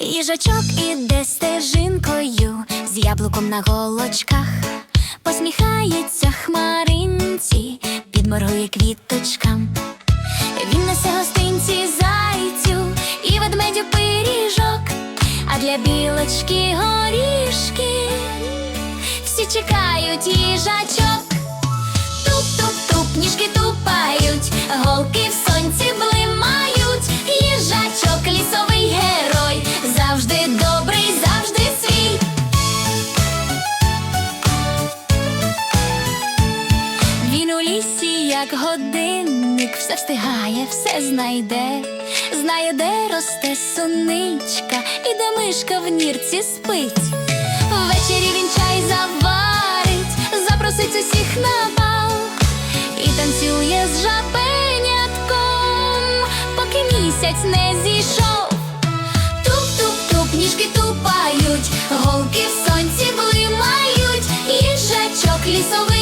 Їжачок іде стежинкою з яблуком на голочках, посміхається хмаринці, підморгує квіточкам. Він несе гостинці зайцю і ведмедю пиріжок, а для білочки горішки всі чекають їжачок. Завжди добрий, завжди свій. Він у лісі, як годинник, все встигає, все знайде, знає, де росте суничка, і де мишка в нірці спить. Ввечері він чай заварить, запросить усіх на бал і танцює з жабенятком, поки місяць не зійшов. Їжачок,